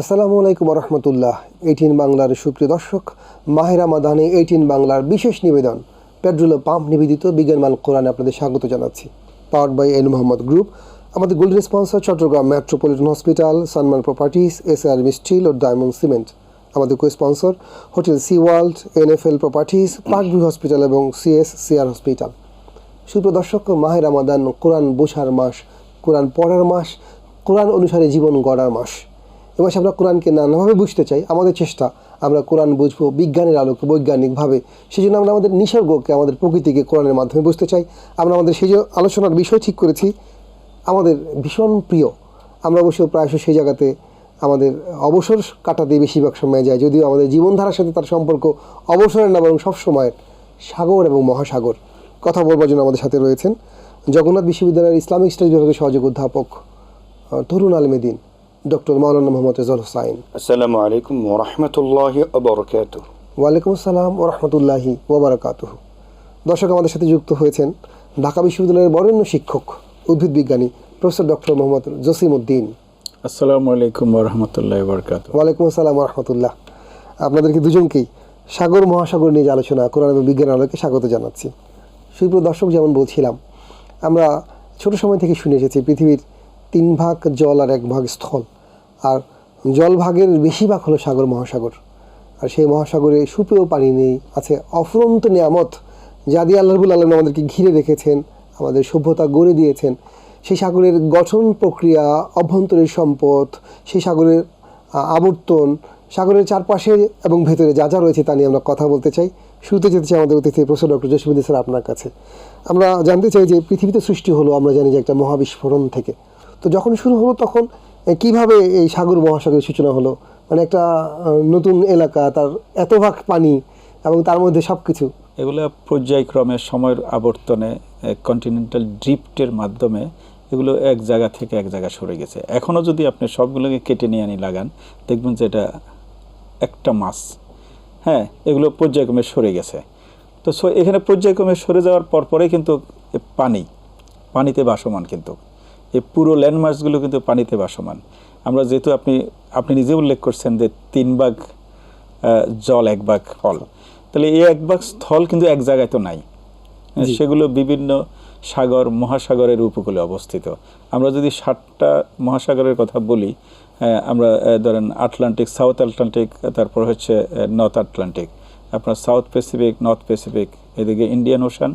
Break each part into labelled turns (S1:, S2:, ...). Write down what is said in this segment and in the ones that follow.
S1: আসসালামু আলাইকুম রহমতুল্লাহ এইটিন বাংলার সুপ্রিয় দর্শক, মাহেরা মাদানে এইটিন বাংলার বিশেষ নিবেদন, পেট্রোল পাম্প নিবেদিত বিজ্ঞানমান কোরআনে আপনাদের স্বাগত জানাচ্ছি। Power by N Mohammad group আমাদের golden sponsor Chittagong metropolitan hospital Sanman properties S R steel ও ডায়মন্ড সিমেন্ট আমাদের co sponsor hotel sea world NFL properties Parkview hospital এবং সিএস সিআর হসপিটাল সুপ্রিয় দর্শক, মাহের রামাদান কোরআন বোঝার মাস, কোরআন পড়ার মাস, কোরআন অনুসারে জীবন গড়ার মাস। এ মাসে আমরা কোরআনকে নানাভাবে বুঝতে চাই, আমাদের চেষ্টা, আমরা কোরআন বুঝব বিজ্ঞানের আলোকে, বৈজ্ঞানিকভাবে। সেই জন্য আমরা আমাদের নিসর্গকে, আমাদের প্রকৃতিকে কোরআনের মাধ্যমে বুঝতে চাই। আমরা আমাদের সেই যে আলোচনার বিষয় ঠিক করেছি, আমাদের ভীষণ প্রিয়। আমরা অবশ্য প্রায়শ সেই জায়গাতে আমাদের অবসর কাটাতে বেশিরভাগ সময় যায় যদিও আমাদের জীবনধারার সাথে তার সম্পর্ক অবসরের না, বরং সবসময়ের সাগর এবং মহাসাগর কথা বলবার জন্য আমাদের সাথে রয়েছেন জগন্নাথ বিশ্ববিদ্যালয়ের ইসলামিক স্টাডিজ বিভাগের সহযোগ অধ্যাপক তরুণ আলমেদিন। ডক্টর মাওলানা মোহাম্মদ রেজাল হোসাইন
S2: আসসালামু আলাইকুম ওরহমতুল্লাহ আবরকাত
S1: ওয়ালাইকুম আসসালাম ও রহমতুল্লাহি ওবরাকাতুহ দর্শক আমাদের সাথে যুক্ত হয়েছেন ঢাকা বিশ্ববিদ্যালয়ের বরেণ্য শিক্ষক উদ্ভিদ বিজ্ঞানী প্রফেসর ডক্টর মোহাম্মদ জসিম উদ্দিন।
S3: আসসালামু আলাইকুম রহমতুল্লাহ বরকাত
S1: ওয়ালাইকুম আসসালাম রহমতুল্লাহ। আপনাদেরকে দুজনকেই সাগর মহাসাগর নিয়ে যে আলোচনা কোরআন এবং বিজ্ঞান আলোকে স্বাগত জানাচ্ছি। সুপ্রিয় দর্শক যেমন বলছিলাম আমরা ছোট সময় থেকে শুনে এসেছি পৃথিবীর তিন ভাগ জল আর এক ভাগ স্থল। আর জল ভাগের বেশি ভাগ হলো সাগর, মহাসাগর। আর সেই মহাসাগরে সুপেয় পানি নেই, আছে অফুরন্ত নিয়ামত, যা দিয়ে আল্লাহবুল আলম আমাদেরকে ঘিরে রেখেছেন, আমাদের সভ্যতা গড়ে দিয়েছেন। সেই সাগরের গঠন প্রক্রিয়া, অভ্যন্তরীণ সম্পদ, সেই সাগরের আবর্তন, সাগরের চারপাশে এবং ভেতরে যা যা রয়েছে তা নিয়ে আমরা কথা বলতে চাই। শুরুতে যেতে চাই আমাদের অতিথি প্রফেসর ডক্টর জসিমুদ্দিন স্যার আপনার কাছে। আমরা জানতে চাই যে পৃথিবীতে সৃষ্টি হলো, আমরা জানি যে একটা মহাবিস্ফোরণ থেকে। তো যখন শুরু হলো তখন কীভাবে এই সাগর মহাসাগরের সূচনা হলো? মানে একটা নতুন এলাকা, তার এত ভাগ পানি এবং তার মধ্যে সব কিছু
S3: এগুলো পর্যায়ক্রমে সময়ের আবর্তনে কন্টিনেন্টাল ড্রিফটের মাধ্যমে এগুলো এক জায়গা থেকে এক জায়গা সরে গেছে। এখনও যদি আপনি সবগুলোকে কেটে নিয়ে আনি লাগান, দেখবেন যে এটা একটা মাছ। হ্যাঁ এগুলো পর্যায়ক্রমে সরে গেছে। তো এখানে পর্যায়ক্রমে সরে যাওয়ার পর পরেই কিন্তু পানি, পানিতে বাসমান কিন্তু। এই পুরো ল্যান্ডমার্কসগুলো কিন্তু পানিতে ভাসমান। আমরা যেহেতু আপনি আপনি নিজে উল্লেখ করছেন যে তিন ভাগ জল এক ভাগ ফল। তাহলে এই এক ভাগ স্থল কিন্তু এক জায়গায় তো নাই। সেগুলো বিভিন্ন সাগর মহাসাগরের উপকূলে অবস্থিত। আমরা যদি ষাটটা মহাসাগরের কথা বলি আহ, আমরা ধরেন আটলান্টিক সাউথ আটলান্টিক তারপর হচ্ছে নর্থ আটলান্টিক। আপনার সাউথ প্যাসিফিক নর্থ প্যাসিফিক এদিকে ইন্ডিয়ান ওশান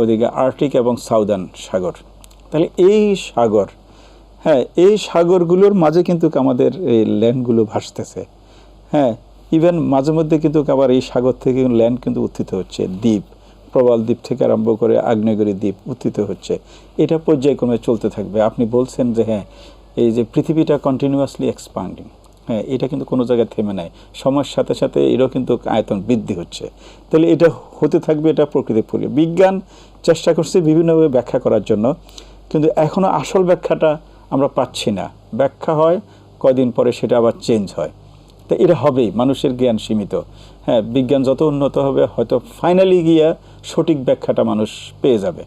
S3: ওদিকে আর্কটিক এবং সাউদার্ন সাগর। তাহলে এই সাগর হ্যাঁ এই সাগরগুলোর মাঝে কিন্তু আমাদের এই ল্যান্ডগুলো ভাসতেছে। হ্যাঁ ইভেন মাঝে মধ্যে কিন্তু আবার এই সাগর থেকে ল্যান্ড কিন্তু উত্থিত হচ্ছে, দ্বীপ, প্রবাল দ্বীপ থেকে আরম্ভ করে আগ্নেয়গিরি দ্বীপ উত্থিত হচ্ছে। এটা পর্যায়ক্রমে চলতে থাকবে। আপনি বলছেন যে হ্যাঁ এই যে পৃথিবীটা কন্টিনিউয়াসলি এক্সপান্ডিং হ্যাঁ এটা কিন্তু কোনো জায়গায় থেমে নাই। সময়ের সাথে সাথে এরও কিন্তু আয়তন বৃদ্ধি হচ্ছে। তাহলে এটা হতে থাকবে এটা প্রকৃতির পরি বিজ্ঞান চেষ্টা করছে বিভিন্নভাবে ব্যাখ্যা করার জন্য। কিন্তু এখনও আসল ব্যাখ্যাটা আমরা পাচ্ছি না। ব্যাখ্যা হয়, কয়দিন পরে সেটা আবার চেঞ্জ হয়। তো এটা হবেই, মানুষের জ্ঞান সীমিত। হ্যাঁ বিজ্ঞান যত উন্নত হবে, হয়তো ফাইনালি গিয়া সঠিক ব্যাখ্যাটা মানুষ পেয়ে যাবে।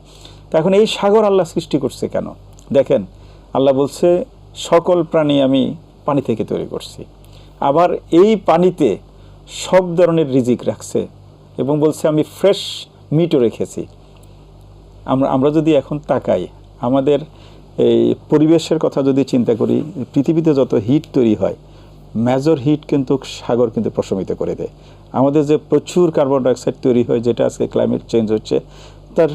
S3: তো এখন এই সাগর আল্লাহ সৃষ্টি করছে কেন? দেখেন, আল্লাহ বলছে, সকল প্রাণী আমি পানি থেকে তৈরি করছি। আবার এই পানিতে সব ধরনের রিজিক রাখছে এবং বলছে, আমি ফ্রেশ মিটও রেখেছি। আমরা আমরা যদি এখন তাকাই আমাদের এই পরিবেশের কথা যদি চিন্তা করি, পৃথিবীতে যত হিট তৈরি হয় মেজর হিট কিন্তু সাগর কিন্তু প্রশমিত করে দেয়। আমাদের যে প্রচুর কার্বন ডাইঅক্সাইড তৈরি হয়, যেটা আজকে ক্লাইমেট চেঞ্জ হচ্ছে, তার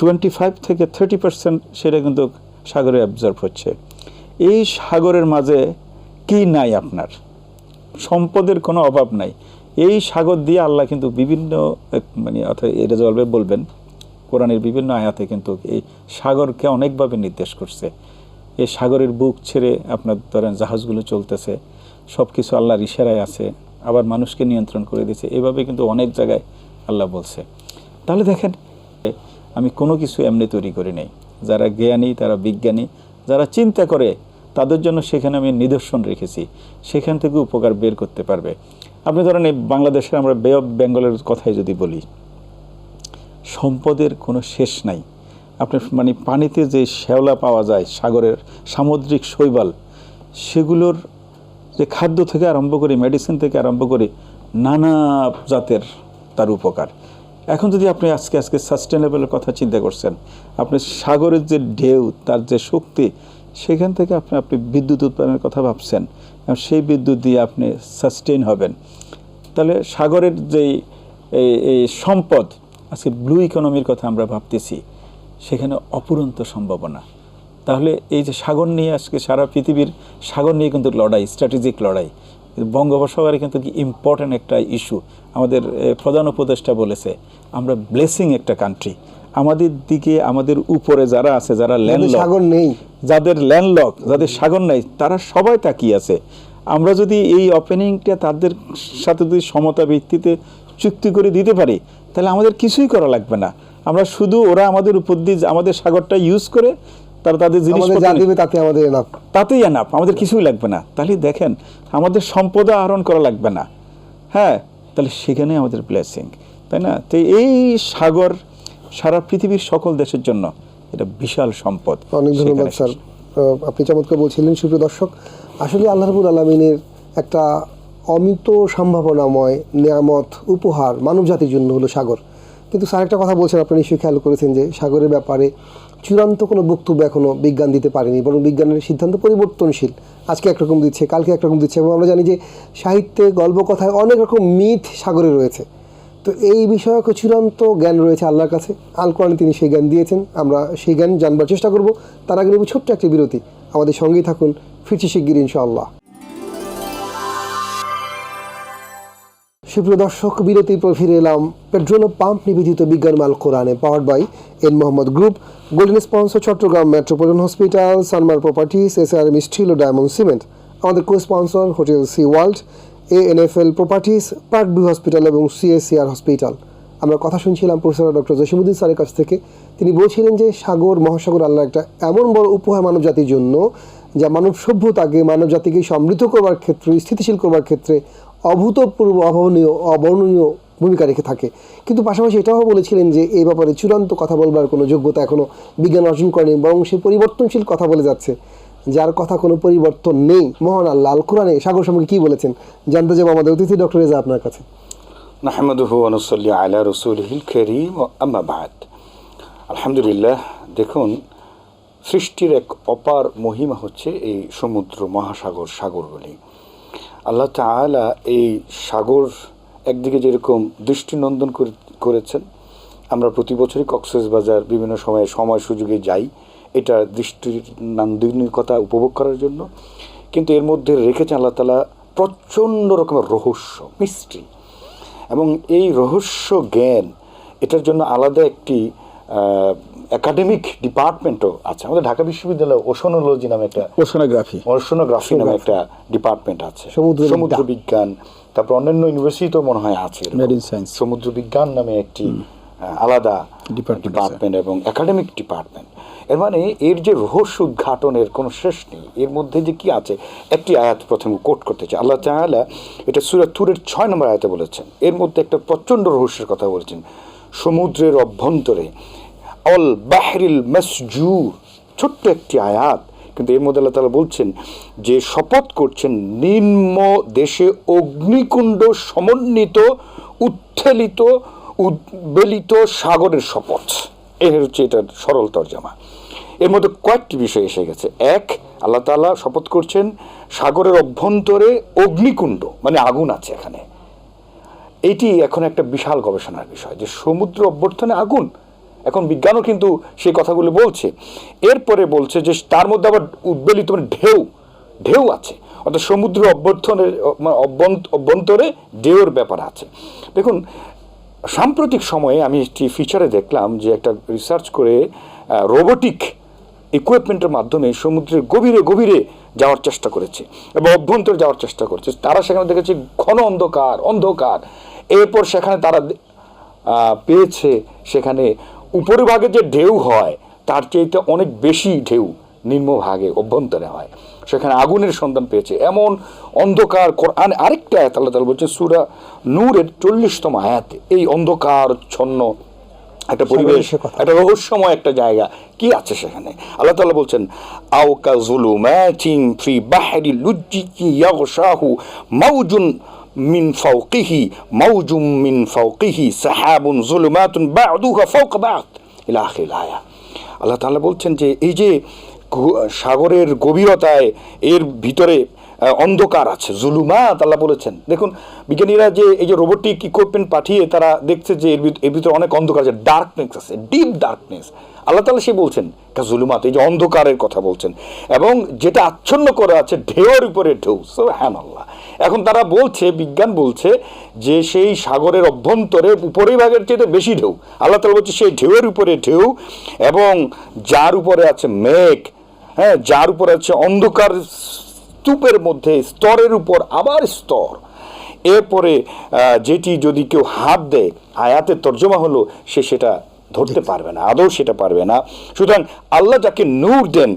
S3: টোয়েন্টি ফাইভ থেকে থার্টি পার্সেন্ট সেটা কিন্তু সাগরে অ্যাবজর্ব হচ্ছে। এই সাগরের মাঝে কি নাই আপনার? সম্পদের কোনো অভাব নাই। এই সাগর দিয়ে আল্লাহ কিন্তু বিভিন্ন মানে অর্থাৎ এটা জলবে বলবেন কোরআনের বিভিন্ন আয়াতে কিন্তু এই সাগরকে অনেকভাবে নির্দেশ করছে। এই সাগরের বুক ছেড়ে আপনার ধরেন জাহাজগুলো চলতেছে সব কিছু আল্লাহর ইশারায় আছে, আবার মানুষকে নিয়ন্ত্রণ করে দিয়েছে, এভাবে কিন্তু অনেক জায়গায় আল্লাহ বলছে। তাহলে দেখেন, আমি কোনো কিছু এমনি তৈরি করি নাই। যারা জ্ঞানী, তারা বিজ্ঞানী, যারা চিন্তা করে, তাদের জন্য সেখানে আমি নিদর্শন রেখেছি। সেখান থেকে উপকার বের করতে পারবে। আপনি ধরেন এই বাংলাদেশের আমরা বে অফ বেঙ্গলের কথাই যদি বলি সম্পদের কোনো শেষ নাই। আপনার মানে পানিতে যে শ্যাওলা পাওয়া যায়, সাগরের সামুদ্রিক শৈবাল, সেগুলোর যে খাদ্য থেকে আরম্ভ করে মেডিসিন থেকে আরম্ভ করে নানা জাতের তার উপকার। এখন যদি আপনি আজকে আজকে সাস্টেনেবলের কথা চিন্তা করছেন, আপনি সাগরের যে ঢেউ, তার যে শক্তি, সেখান থেকে আপনি আপনি বিদ্যুৎ উৎপাদনের কথা ভাবছেন, এবং সেই বিদ্যুৎ দিয়ে আপনি সাস্টেন হবেন। তাহলে সাগরের যেই এই সম্পদ আজকে ব্লু ইকোনমির কথা আমরা ভাবতেছি সেখানে অপুরন্ত সম্ভাবনা। তাহলে এই যে সাগর নিয়ে আজকে সারা পৃথিবীর সাগর নিয়ে কিন্তু লড়াই স্ট্র্যাটেজিক লড়াই বঙ্গোপসাগরে কিন্তু কি ইম্পর্ট্যান্ট একটা ইস্যু আমাদের প্রধান উপদেষ্টা বলেছে আমরা ব্লেসিং একটা কান্ট্রি আমাদের দিকে আমাদের উপরে যারা আছে যারা
S1: যাদের
S3: ল্যান্ড
S1: সাগর নেই।
S3: যাদের ল্যান্ডলক যাদের সাগর নাই তারা সবাই তাকিয়ে আছে। আমরা যদি এই ওপেনিংটা তাদের সাথে যদি সমতা ভিত্তিতে চুক্তি করে দিতে পারি তাহলে আমাদের কিছুই করা লাগবে না। আমরা শুধু ওরা আমাদের উপর দিয়ে আমাদের সাগরটা ইউজ করে তারা তাদের
S1: দিবে তাতে আমাদের এনাফ
S3: তাতেই এনাফ আমাদের কিছুই লাগবে না। তাহলে দেখেন আমাদের সম্পদ আহরণ করা লাগবে না। হ্যাঁ তাহলে সেখানে আমাদের ব্লেসিং তাই না? তো এই সাগর সারা পৃথিবীর সকল দেশের জন্য এটা বিশাল সম্পদ
S1: অনেক ধন্যবাদ স্যার। আপনি চমৎকার বলছিলেন সুপ্রিয় দর্শক। আসলে আল্লাহ রবুল আলমিনের একটা অমিত সম্ভাবনাময় নিয়ামত, উপহার মানব জাতির জন্য হলো সাগর। কিন্তু স্যার একটা কথা বলছেন আপনি নিশ্চয়ই খেয়াল করেছেন যে সাগরের ব্যাপারে চূড়ান্ত কোনো বক্তব্য এখনও বিজ্ঞান দিতে পারেনি, বরং বিজ্ঞানের সিদ্ধান্ত পরিবর্তনশীল। আজকে একরকম দিচ্ছে, কালকে একরকম দিচ্ছে, এবং আমরা জানি যে সাহিত্যে গল্পকথায় অনেক রকম মিথ সাগরে রয়েছে। তো এই বিষয়ক চূড়ান্ত জ্ঞান রয়েছে আল্লাহর কাছে। আল কোরআনে তিনি সেই জ্ঞান দিয়েছেন, আমরা সেই জ্ঞান জানবার চেষ্টা করব। তার আগে ছোট্ট একটি বিরতি। আমাদের সঙ্গেই থাকুন ফিরছি শিগগির ইনশাআল্লাহ। সুপ্রিয় দর্শক বিরতির পর ফিরে এলাম পেট্রোল পাম্প নিবেদিত বিজ্ঞান মাল কোরআনে power by N Mohammad group golden sponsor Chattogram metropolitan hospital Sanmar properties S R M steel O diamond cement আমাদের co sponsor hotel sea world A N F L properties park B hospital এবং CSCR hospital আমরা কথা শুনছিলাম professor doctor Jasimuddin স্যারের কাছ থেকে। তিনি বলছিলেন যে সাগর, মহাসাগর আল্লাহ একটা এমন বড় উপহার মানব জাতির জন্য যা মানব সভ্যতাকে মানব জাতিকে সমৃদ্ধ করবার ক্ষেত্রে, স্থিতিশীল করবার ক্ষেত্রে অভূতপূর্ব, অভাবনীয়, অবর্ণনীয় ভূমিকা রেখে থাকে। কিন্তু পাশাপাশি এটাও বলেছিলেন যে এই ব্যাপারে চূড়ান্ত কথা বলবার কোনো যোগ্যতা এখনও বিজ্ঞান অর্জন করেনি, বরং সে পরিবর্তনশীল কথা বলে যাচ্ছে। যার কথা কোনো পরিবর্তন নেই। মহান আল্লাহ, আল কোরআনে সাগর সম্পর্কে কী বলেছেন? জানতে যাব আমাদের অতিথি ডক্টর রেজা আপনার কাছে।
S2: ও আম্মাবাদ আলহামদুলিল্লাহ, দেখুন সৃষ্টির এক অপার মহিমা হচ্ছে এই সমুদ্র মহাসাগর সাগরগুলি আল্লাহ তাআলা এই সাগর একদিকে যেরকম দৃষ্টিনন্দন করে- করেছেন, আমরা প্রতি বছরই কক্সেস বাজার বিভিন্ন সময়ে সময় সুযোগে যাই এটা দৃষ্টির নান্দনিকতা উপভোগ করার জন্য। কিন্তু এর মধ্যে রেখেছেন আল্লাহ তালা প্রচণ্ড রকমের রহস্য মিস্ট্রি এবং এই রহস্য জ্ঞান, এটার জন্য আলাদা একটি একাডেমিক ডিপার্টমেন্টও আছে। আমাদের ঢাকা বিশ্ববিদ্যালয়ে ওশনোলজি নামে একটা
S3: ওশনোগ্রাফি
S2: ওশনোগ্রাফি নামে একটা ডিপার্টমেন্ট আছে।
S1: সমুদ্রবিদ্যা।
S2: সমুদ্র বিজ্ঞান তারপর অন্যান্য ইউনিভার্সিটিতেও মনে হয় আছে।
S3: Marine science.
S2: সমুদ্র বিজ্ঞান নামে একটি আলাদা ডিপার্টমেন্ট এবং একাডেমিক ডিপার্টমেন্ট এর মানে এর যে রহস্য উদ্ঘাটনের কোনো শেষ নেই। এর মধ্যে যে কি আছে একটি আয়াত প্রথমে কোট করতে চাই। আল্লাহ তাআলা এটা সুরা তুরের ছয় নম্বর আয়াতে বলেছেন। এর মধ্যে একটা প্রচণ্ড রহস্যের কথা বলেছেন। সমুদ্রের অভ্যন্তরে। অল বাহরিল মসজুর, ছোট্ট একটি আয়াত। কিন্তু এর মধ্যে আল্লাহ তাআলা বলছেন যে, শপথ করছেন নিম্ন দেশে অগ্নিকুণ্ড সমন্বিত, উত্থেলিত, উদ্বেলিত সাগরের শপথ। এ হচ্ছে এটার সরল তর্জমা। এর মধ্যে কয়েকটি বিষয় এসে গেছে। এক, আল্লাহ তাআলা শপথ করছেন সাগরের অভ্যন্তরে অগ্নিকুণ্ড মানে আগুন আছে এখানে। এটি এখন একটা বিশাল গবেষণার বিষয় যে সমুদ্র অভ্যর্থনে আগুন। এখন বিজ্ঞানও কিন্তু সেই কথাগুলো বলছে। এরপরে বলছে যে তার মধ্যে আবার উদ্বেলিত মানে ঢেউ ঢেউ আছে। অর্থাৎ সমুদ্র অভ্যর্থনের মানে অভ্যন্ত- অভ্যন্তরে ঢেউর ব্যাপার আছে। দেখুন, সাম্প্রতিক সময়ে আমি একটি ফিচারে দেখলাম যে একটা রিসার্চ করে রোবোটিক ইকুইপমেন্টের মাধ্যমে সমুদ্রের গভীরে গভীরে যাওয়ার চেষ্টা করেছে। এবং অভ্যন্তরে যাওয়ার চেষ্টা করছে। তারা সেখানে দেখেছে ঘন অন্ধকার অন্ধকার। এরপর সেখানে তারা পেয়েছে সেখানে উপরিভাগে যে ঢেউ হয় তার চাইতে অনেক বেশি ঢেউ নিম্নভাগে অভ্যন্তরে হয়। সেখানে আগুনের সন্ধান পেয়েছে। এমন অন্ধকার কোরআন আরেকটা আয়াত আল্লাহ তাআলা বলছেন সূরা নূরের চল্লিশতম আয়াতে। এই অন্ধকার ছন্ন একটা পরিবেশ একটা রহস্যময় একটা জায়গা কি আছে সেখানে? আল্লাহ তাআলা বলছেন আও কা যুলুমাতিন ফি বাহরি লুজ্জিকি ইয়াগশাহু মাউজুন মিন ফাওকিহি মাউজুম মিন ফাওকিহি, সাহাবুন জুলুমাতুন বা'দুহা ফাওকা বা'দ ইলা আখির আয়া। আল্লাহ তাআলা বলছেন যে, এই যে সাগরের গভীরতায় এর ভিতরে অন্ধকার আছে, জুলুমাত আল্লাহ বলেছেন। দেখুন, বিজ্ঞানীরা যে এই যে রোবোটিক ইকুইপমেন্ট পাঠিয়ে তারা দেখছে যে এর ভিতরে অনেক অন্ধকার আছে ডার্কনেস আছে ডিপ ডার্কনেস আল্লাহ তালা সে বলছেন জুলুমাত? এই যে অন্ধকারের কথা বলছেন। এবং যেটা আচ্ছন্ন করা আছে ঢেউর উপরে ঢেউ। সো হ্যান আল্লাহ এখন তারা বলছে, বিজ্ঞান বলছে যে সেই সাগরের অভ্যন্তরে উপরের ভাগের চেয়ে বেশি ঢেউ। আল্লাহ তালা বলছে, সেই ঢেউয়ের উপরে ঢেউ এবং যার উপরে আছে মেঘ হ্যাঁ যার উপরে আছে অন্ধকার স্তূপের মধ্যে স্তরের উপর আবার স্তর। এরপরে যেটি যদি কেউ হাত দেয় আয়াতের তর্জমা হলো সে সেটা ধরতে পারবে না আদৌ সেটা পারবে না। সুতরাং আল্লাহ যাকে নূর দেন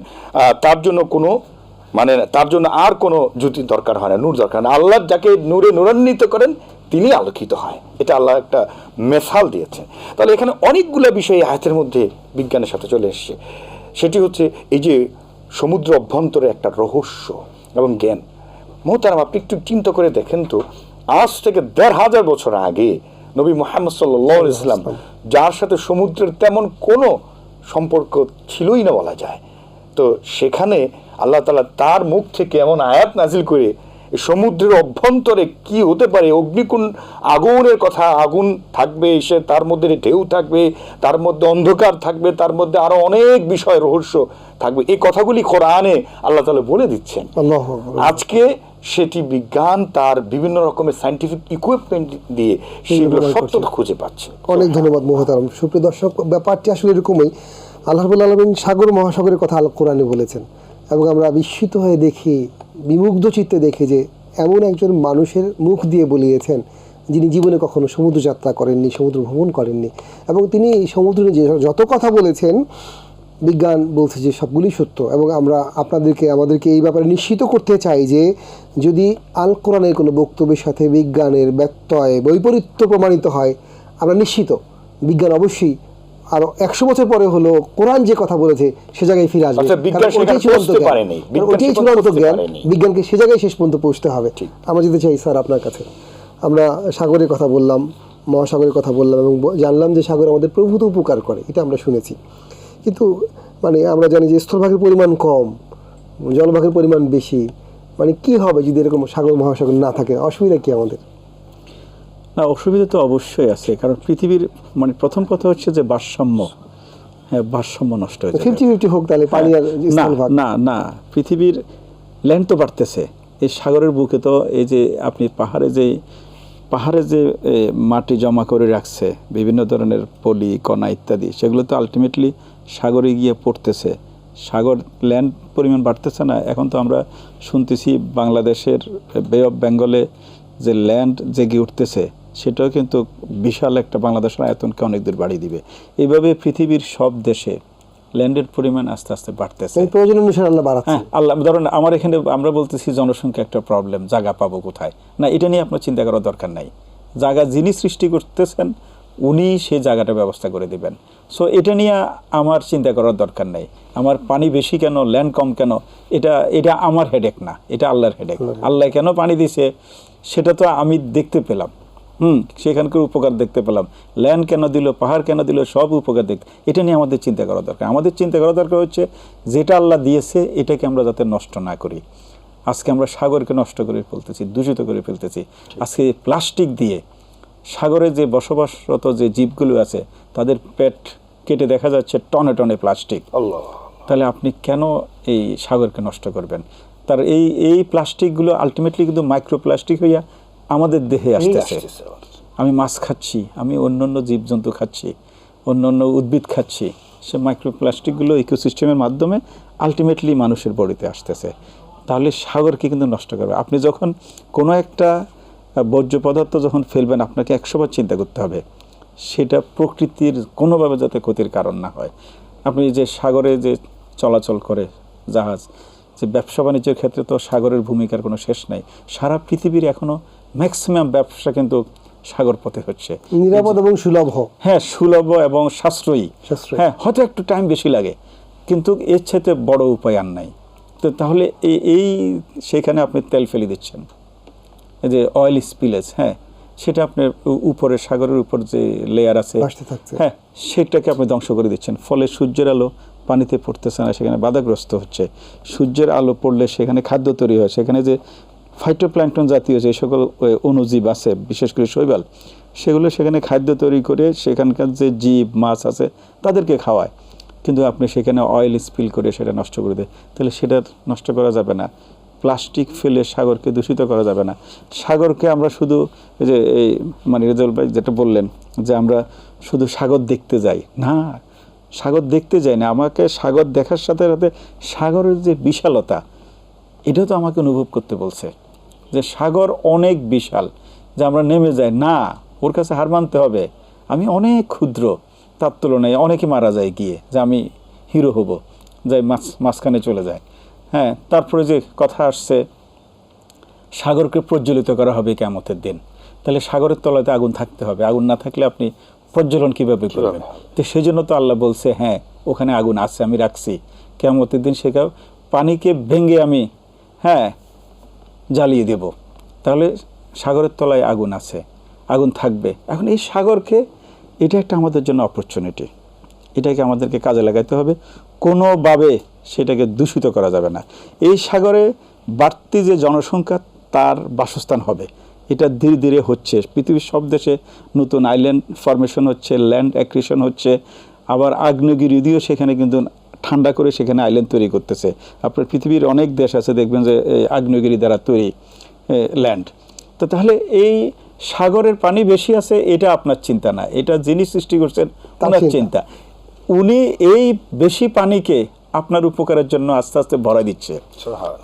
S2: তার জন্য কোনো মানে তার জন্য আর কোনো জ্যোতির দরকার হয় না নূর দরকার না। আল্লাহ যাকে নূরে নূরান্বিত করেন তিনি আলোকিত হয়। এটা আল্লাহ একটা মেসাল দিয়েছেন। তাহলে এখানে অনেকগুলো বিষয় আয়াতের মধ্যে বিজ্ঞানের সাথে চলে এসছে। সেটি হচ্ছে এই যে সমুদ্র অভ্যন্তরে একটা রহস্য। এবং জ্ঞান। মোহতারাম, আপনি একটু চিন্তা করে দেখেন তো, আজ থেকে দেড় হাজার বছর আগে নবী মোহাম্মদ সাল্লাহ ইসলাম যার সাথে সমুদ্রের তেমন কোনো সম্পর্ক ছিলই না বলা যায়। তো সেখানে আল্লাহ তালা তার মুখ থেকে এমন আয়াত নাজিল করে সমুদ্রের অভ্যন্তরে কি হতে পারে? অগ্নিকুণ আগুনের কথা আগুন থাকবে সে তার মধ্যে ঢেউ থাকবে তার মধ্যে অন্ধকার থাকবে তার মধ্যে আরও অনেক বিষয় রহস্য থাকবে। এই কথাগুলি কোরআনে আল্লাহ তালা বলে দিচ্ছেন। আজকে সেটি বিজ্ঞান তার বিভিন্ন রকমের সাইন্টিফিক ইকুইপমেন্ট দিয়ে সেগুলো সত্যতা খুঁজে পাচ্ছে।
S1: অনেক ধন্যবাদ মোহতারাম। সুপ্রিয় দর্শক ব্যাপারটি আসলে এরকমই। আল্লাহ আলমিন সাগর মহাসাগরের কথা আল কোরআনে বলেছেন এবং আমরা বিস্মিত হয়ে দেখি বিমুগ্ধ চিত্তে দেখি যে এমন একজন মানুষের মুখ দিয়ে বলিয়েছেন যিনি জীবনে কখনো সমুদ্র যাত্রা করেননি সমুদ্র ভ্রমণ করেননি। এবং তিনি সমুদ্রে যে যত কথা বলেছেন, বিজ্ঞান বলছে যে সবগুলি সত্য। এবং আমরা আপনাদেরকে, আমাদেরকে এই ব্যাপারে নিশ্চিত করতে চাই যে যদি আল কোরআনের কোনো বক্তব্যের সাথে বিজ্ঞানের ব্যত্যয়, বৈপরীত্য প্রমাণিত হয়, আমরা নিশ্চিত। বিজ্ঞান অবশ্যই আরও একশো বছর পরে হলো কোরআন যে কথা বলেছে সে জায়গায় ফিরে আসবে। কারণ ওটাই চূড়ান্ত জ্ঞান। ওটাই চূড়ান্ত জ্ঞান। বিজ্ঞানকে সে জায়গায় শেষ পর্যন্ত পৌঁছতে হবে।
S2: ঠিক।
S1: আমরা যেতে চাই স্যার আপনার কাছে। আমরা সাগরের কথা বললাম মহাসাগরের কথা বললাম এবং জানলাম যে সাগর আমাদের প্রভূত উপকার করে এটা আমরা শুনেছি। কিন্তু মানে আমরা জানি যে স্থলভাগের পরিমাণ কম জলভাগের পরিমাণ বেশি। মানে কি হবে যদি এরকম সাগর মহাসাগর না থাকে? অসুবিধা কি আমাদের?
S3: না অসুবিধা তো অবশ্যই আছে কারণ পৃথিবীর মানে প্রথম কথা হচ্ছে যে ভারসাম্য হ্যাঁ ভারসাম্য নষ্ট হয়ে যাবে।
S1: ফিফটি ফিফটি হোক তাহলে পানি আর
S3: না না না পৃথিবীর ল্যান্ড তো বাড়তেছে এই সাগরের বুকে তো এই যে আপনি পাহাড়ে যে পাহাড়ে যে মাটি জমা করে রাখছে বিভিন্ন ধরনের পলি কণা ইত্যাদি সেগুলো তো আলটিমেটলি সাগরে গিয়ে পড়তেছে। সাগর ল্যান্ড পরিমাণ বাড়তেছে না এখন তো আমরা শুনতেছি বাংলাদেশের বে অফ বেঙ্গলে যে ল্যান্ড জেগে উঠতেছে সেটাও কিন্তু বিশাল একটা বাংলাদেশের আয়তনকে অনেক দূর বাড়িয়ে দিবে। এইভাবে পৃথিবীর সব দেশে ল্যান্ডের পরিমাণ আস্তে আস্তে বাড়তেছে।
S1: প্রয়োজন অনুসারে আল্লাহ বাড়াচ্ছে।
S3: হ্যাঁ আল্লাহ ধরেন আমার এখানে আমরা বলতেছি জনসংখ্যা একটা প্রবলেম জায়গা পাবো কোথায়? না এটা নিয়ে আপনার চিন্তা করার দরকার নাই। জায়গা যিনি সৃষ্টি করতেছেন উনি সেই জায়গাটা ব্যবস্থা করে দিবেন। সো এটা নিয়ে আমার চিন্তা করার দরকার নেই। আমার পানি বেশি কেন ল্যান্ড কম কেন এটা এটা আমার হেডেক না এটা আল্লাহর হেডেক আল্লাহ কেন পানি দিছে সেটা তো আমি দেখতে পেলাম। হুম সেখানকার উপকার দেখতে পেলাম। ল্যান্ড কেন দিল পাহাড় কেন দিল সব উপকার দেখ এটা নিয়ে আমাদের চিন্তা করা দরকার। আমাদের চিন্তা করা দরকার হচ্ছে যেটা আল্লাহ দিয়েছে এটাকে আমরা যাতে নষ্ট না করি। আজকে আমরা সাগরকে নষ্ট করে ফেলতেছি দূষিত করে ফেলতেছি। আজকে প্লাস্টিক দিয়ে সাগরে যে বসবাসরত যে জীবগুলো আছে তাদের পেট কেটে দেখা যাচ্ছে টনে টনে প্লাস্টিক তাহলে আপনি কেন এই সাগরকে নষ্ট করবেন? তার এই এই প্লাস্টিকগুলো আলটিমেটলি কিন্তু মাইক্রোপ্লাস্টিক হইয়া আমাদের দেহে আসতেছে। আমি মাছ খাচ্ছি আমি অন্য অন্য জীবজন্তু খাচ্ছি অন্য অন্য উদ্ভিদ খাচ্ছি। সে মাইক্রোপ্লাস্টিকগুলো ইকোসিস্টেমের মাধ্যমে আলটিমেটলি মানুষের বডিতে আসতেছে। তাহলে সাগরকে কিন্তু নষ্ট করবে। আপনি যখন কোনো একটা বর্জ্য পদার্থ যখন ফেলবেন আপনাকে একশোবার চিন্তা করতে হবে। সেটা প্রকৃতির কোনোভাবে যাতে ক্ষতির কারণ না হয়। আপনি যে সাগরে যে চলাচল করে জাহাজ যে ব্যবসা বাণিজ্যের ক্ষেত্রে তো সাগরের ভূমিকার কোনো শেষ নাই। সারা পৃথিবীর এখনও ম্যাক্সিমাম ব্যবসা কিন্তু সাগর পথে হচ্ছে।
S1: নিরাপদ এবং সুলভ।
S3: হ্যাঁ সুলভ এবং সাশ্রয়ী। হ্যাঁ হয়তো একটু টাইম বেশি লাগে কিন্তু এর চাইতে বড় উপায় আর নাই। তো তাহলে এই- সেখানে আপনি তেল ফেলে দিচ্ছেন। যে অয়েল স্পিলেজ হ্যাঁ সেটা আপনার উপরে সাগরের উপর যে লেয়ার আছে হ্যাঁ সেটাকে আপনি ধ্বংস করে দিচ্ছেন। ফলে সূর্যের আলো পানিতে পড়তেছে না সেখানে বাধাগ্রস্ত হচ্ছে। সূর্যের আলো পড়লে সেখানে খাদ্য তৈরি হয়। সেখানে যে ফাইটোপ্ল্যাঙ্কটন জাতীয় যে সকল অণুজীব আছে, বিশেষ করে শৈবাল, সেগুলো সেখানে খাদ্য তৈরি করে সেখানকার যে জীব, মাছ আছে, তাদেরকে খাওয়ায়। কিন্তু আপনি সেখানে অয়েল স্পিল করে সেটা নষ্ট করে দেয়। তাহলে সেটা নষ্ট করা যাবে না। প্লাস্টিক ফেলে সাগরকে দূষিত করা যাবে না। সাগরকে আমরা শুধু যে, এই মানে রেজাউল ভাই যেটা বললেন যে আমরা শুধু সাগর দেখতে যাই। না, সাগর দেখতে যাই না। আমাকে সাগর দেখার সাথে সাথে সাগরের যে বিশালতা, এটা তো আমাকে অনুভব করতে বলছে। যে সাগর অনেক বিশাল যে আমরা নেমে যাই না ওর কাছে হার মানতে হবে। আমি অনেক ক্ষুদ্র তার তুলনায় অনেকে মারা যায় গিয়ে যে আমি হিরো হব যাই মাছ মাঝখানে চলে যায়। হ্যাঁ তারপরে যে কথা আসছে সাগরকে প্রজ্বলিত করা হবে কেমতের দিন। তাহলে সাগরের তলাতে আগুন থাকতে হবে। আগুন না থাকলে আপনি প্রজ্বলন কীভাবে করবেন? তো সেই জন্য তো আল্লাহ বলছে হ্যাঁ ওখানে আগুন আছে আমি রাখছি। কেমতের দিন সেখানে পানিকে ভেঙে আমি হ্যাঁ জ্বালিয়ে দেব। তাহলে সাগরের তলায় আগুন আছে, আগুন থাকবে। এখন এই সাগরকে, এটা একটা আমাদের জন্য অপরচুনিটি এটাকে আমাদেরকে কাজে লাগাতে হবে। কোনোভাবে সেটাকে দূষিত করা যাবে না। এই সাগরে বাড়তি যে জনসংখ্যা, তার বাসস্থান হবে। এটা ধীরে ধীরে হচ্ছে। পৃথিবীর সব দেশে নতুন আইল্যান্ড ফরমেশন হচ্ছে ল্যান্ড অ্যাক্রিশন হচ্ছে। আবার আগ্নেয়গিরি দিয়েও সেখানে কিন্তু ঠান্ডা করে সেখানে আইল্যান্ড তৈরি করতেছে। আপনার পৃথিবীর অনেক দেশ আছে দেখবেন যে আগ্নেয়গিরি দ্বারা তৈরি ল্যান্ড তো তাহলে এই সাগরের পানি বেশি আছে এটা আপনার চিন্তা না। এটা যিনি সৃষ্টি করছেন ওনার
S1: চিন্তা।
S3: উনি এই বেশি পানিকে আপনার উপকারের জন্য আস্তে আস্তে ভরা দিচ্ছে।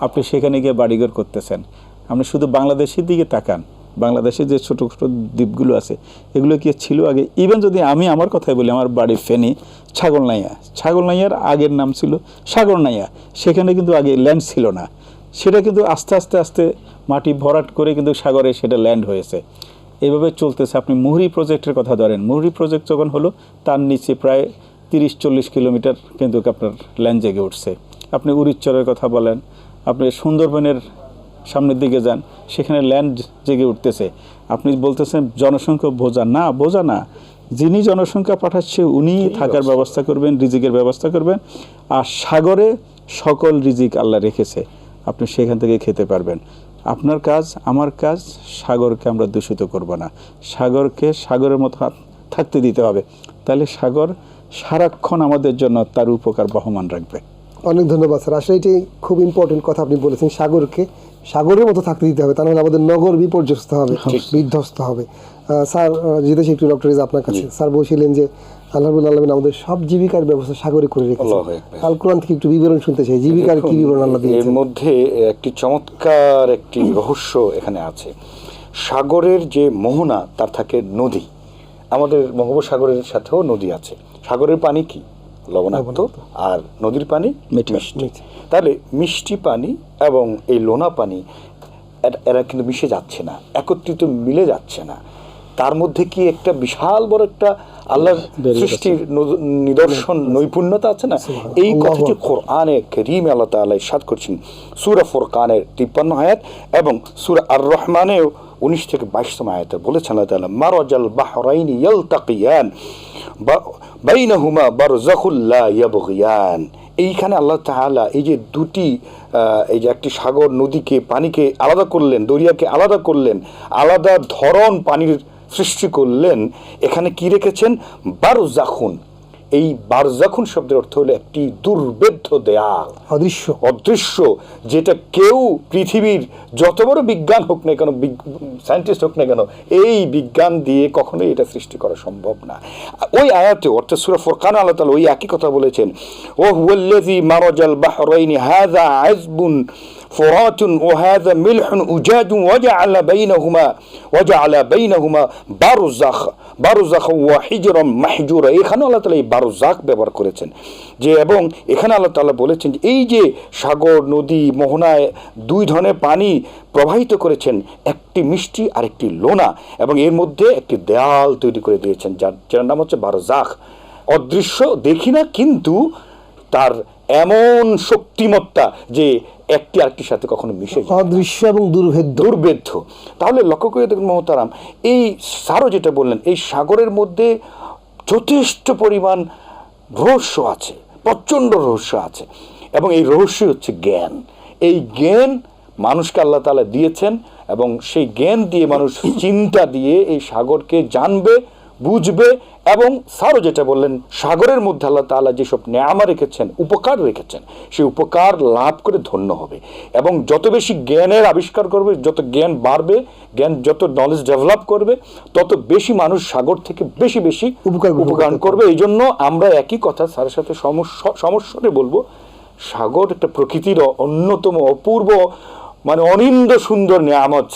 S3: আপনি সেখানে গিয়ে বাড়িঘর করতেছেন। আপনি শুধু বাংলাদেশের দিকে তাকান। বাংলাদেশে যে ছোট ছোট দ্বীপগুলো আছে, এগুলো কি ছিল আগে? ইভেন যদি আমি আমার কথাই বলি, আমার বাড়ি ফেনী, ছাগলনাইয়া। ছাগলনাইয়ার আগের নাম ছিল সাগরনাইয়া। সেখানে কিন্তু আগে ল্যান্ড ছিল না। সেটা কিন্তু আস্তে আস্তে আস্তে মাটি ভরাট করে কিন্তু সাগরে সেটা ল্যান্ড হয়েছে। এইভাবে চলতেছে। আপনি মুহুরি প্রজেক্টের কথা ধরেন। মুহুরি প্রজেক্ট যখন হলো, তার নিচে প্রায় তিরিশ, চল্লিশ কিলোমিটার কিন্তু আপনার ল্যান্ড জেগে উঠছে। আপনি উড়িচ্চরের কথা বলেন, আপনি সুন্দরবনের সামনের দিকে যান সেখানে ল্যান্ড জেগে উঠতেছে। আপনি বলতেছেন জনসংখ্যা বোঝা। না বোঝা না। যিনি জনসংখ্যা পাঠাচ্ছে উনি থাকার ব্যবস্থা করবেন রিজিকের ব্যবস্থা করবেন। আর সাগরে সকল রিজিক আল্লাহ রেখেছে। আপনি সেখান থেকে খেতে পারবেন। আপনার কাজ আমার কাজ সাগরকে আমরা দূষিত করব না। সাগরকে সাগরের মতো থাকতে দিতে হবে। তাহলে সাগর সারাক্ষণ আমাদের জন্য তার উপকার বহমান রাখবে।
S1: অনেক ধন্যবাদ স্যার। আসলে এটি খুব ইম্পর্টেন্ট কথা আপনি বলেছেন সাগরকে সাগরের মতো থাকতে দিতে হবে তা নাহলে আমাদের নগর বিপর্যস্ত হবে বিধ্বস্ত হবে। স্যার জিতেছি একটু ডক্টর আপনার কাছে। স্যার বলছিলেন যে আল্লাহুল আলমিন আমাদের সব জীবিকার ব্যবস্থা সাগরে করে রেখেছে। আল কোরআন থেকে একটু বিবরণ শুনতে চাই। জীবিকার কি বিবরণ আল্লাহ
S2: এর মধ্যে একটি চমৎকার একটি রহস্য এখানে আছে। সাগরের যে মোহনা তার থাকে নদী। আমাদের বঙ্গোপসাগরের সাথেও নদী আছে। সাগরের পানি কি? লবণাক্ত আর নদীর পানি। মিষ্টি। তাহলে মিষ্টি পানি এবং এই লোনা পানি এরা- কিন্তু মিশে যাচ্ছে না একত্রিত মিলে যাচ্ছে না। তার মধ্যে কি একটা বিশাল বড় একটা আল্লাহর সৃষ্টির নিদর্শন নৈপুণ্যতা আছে না? এই কথাটি। কোরআনে করিম আল্লাহ তাআলা ইরশাদ করছেন সূরা ফুরকানের 53 আয়াত এবং সূরা আর রহমানেও 19 থেকে 22তম আয়াতে বলেছেন আল্লাহ তাআলা মারাজাল বাহরাইনি ইয়ালতাকিয়ান। বা- বাইনাহুমা বারযাখুল লা ইয়াবগিয়ান। এইখানে আল্লাহ তাহালা এই যে দুটি এই যে একটি সাগর নদীকে, পানিকে আলাদা করলেন, দরিয়াকে আলাদা করলেন, আলাদা ধরন পানির সৃষ্টি করলেন। এখানে কি রেখেছেন? বারজাখুন। এই বারজাখুন শব্দের অর্থ হলো একটি দুর্বেদ্য দেয়াল।
S1: অদৃশ্য।
S2: অদৃশ্য যেটা কেউ পৃথিবীর যত বড় বিজ্ঞান হোক না কেন সায়েন্টিস্ট হোক না কেন এই বিজ্ঞান দিয়ে কখনোই এটা সৃষ্টি করা সম্ভব না। ওই আয়াতে অর্থাৎ সুরা ফোরকান আল্লাহ তাআলা ওই একই কথা বলেছেন ও হুয়াল্লাযী মারাজাল বাহরাইনি হাযা আযবুন فرات وهذا ملح أجاج وجعل بينهما وجعل بينهما برزخ বারুজাখ ওয়া হিজরম মাহজুরা এখানে আল্লাহ তালা এই বারুজাক ব্যবহার করেছেন যে এবং এখানে আল্লাহ তালা বলেছেন যে এই যে সাগর নদী মোহনায় দুই ধরনের পানি প্রবাহিত করেছেন একটি মিষ্টি আর একটি লোনা এবং এর মধ্যে একটি দেয়াল তৈরি করে দিয়েছেন যার যার নাম হচ্ছে বারজাখ অদৃশ্য দেখি না কিন্তু তার এমন শক্তিমত্তা যে একটি আরেকটির সাথে কখনো মিশে
S1: অদৃশ্য এবং দুর্ভেদ্য।
S2: দুর্বেদ্য তাহলে লক্ষ্য করে দেখুন মহতারাম এই সারও যেটা বললেন এই সাগরের মধ্যে যথেষ্ট পরিমাণ রহস্য আছে প্রচণ্ড রহস্য আছে। এবং এই রহস্যই হচ্ছে জ্ঞান। এই জ্ঞান মানুষকে আল্লাহ তালা দিয়েছেন এবং সেই জ্ঞান দিয়ে মানুষ চিন্তা দিয়ে এই সাগরকে জানবে বুঝবে এবং স্যারও যেটা বললেন সাগরের মধ্যে আল্লাহ তাআলা যেসব নেয়ামা রেখেছেন উপকার রেখেছেন সেই উপকার লাভ করে ধন্য হবে। এবং যত বেশি জ্ঞানের আবিষ্কার করবে যত জ্ঞান বাড়বে জ্ঞান যত নলেজ ডেভেলপ করবে তত বেশি মানুষ সাগর থেকে বেশি বেশি
S1: উপকার
S2: উপকার করবে। এই জন্য আমরা একই কথা স্যারের সাথে সমস্যা সমস্যারে বলব সাগর একটা প্রকৃতির অন্যতম অপূর্ব মানে অনিন্দ সুন্দর নিয়ামত।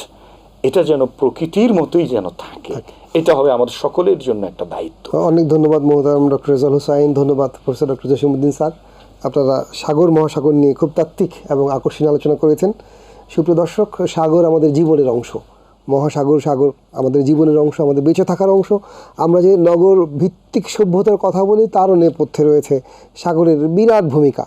S2: এটা যেন প্রকৃতির মতোই যেন থাকে। এটা হবে আমাদের সকলের জন্য একটা দায়িত্ব।
S1: অনেক ধন্যবাদ মোহতারাম ডক্টর রেজাল হোসাইন, ধন্যবাদ প্রফেসর ডক্টর জসিমুদ্দিন স্যার। আপনারা সাগর, মহাসাগর নিয়ে খুব তাত্ত্বিক এবং আকর্ষণীয় আলোচনা করেছেন। সুপ্রিয় দর্শক, সাগর আমাদের জীবনের অংশ। মহাসাগর, সাগর আমাদের জীবনের অংশ, আমাদের বেঁচে থাকার অংশ। আমরা যে নগর ভিত্তিক সভ্যতার কথা বলি, তারও নেপথ্যে রয়েছে সাগরের বিরাট ভূমিকা।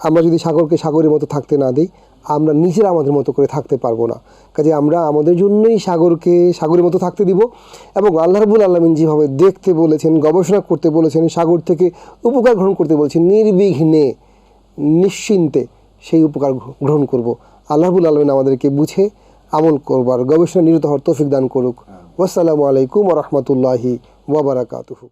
S1: আমরা যদি সাগরকে সাগরের মতো থাকতে না দিই আমরা নিজেরা আমাদের মতো করে থাকতে পারব না। কাজে আমরা আমাদের জন্যই সাগরকে সাগরের মতো থাকতে দিব এবং আল্লাহ রাবুল আলমিন যেভাবে দেখতে বলেছেন গবেষণা করতে বলেছেন সাগর থেকে উপকার গ্রহণ করতে বলেছেন নির্বিঘ্নে নিশ্চিন্তে সেই উপকার গ্রহণ করব। আল্লাহ রাবুল আলমিন আমাদেরকে বুঝে আমল করবার গবেষণা নিরত হওয়ার তৌফিক দান করুক। ওয়াসালামু আলাইকুম রহমতুল্লাহি ওয়াবারাকাতুহু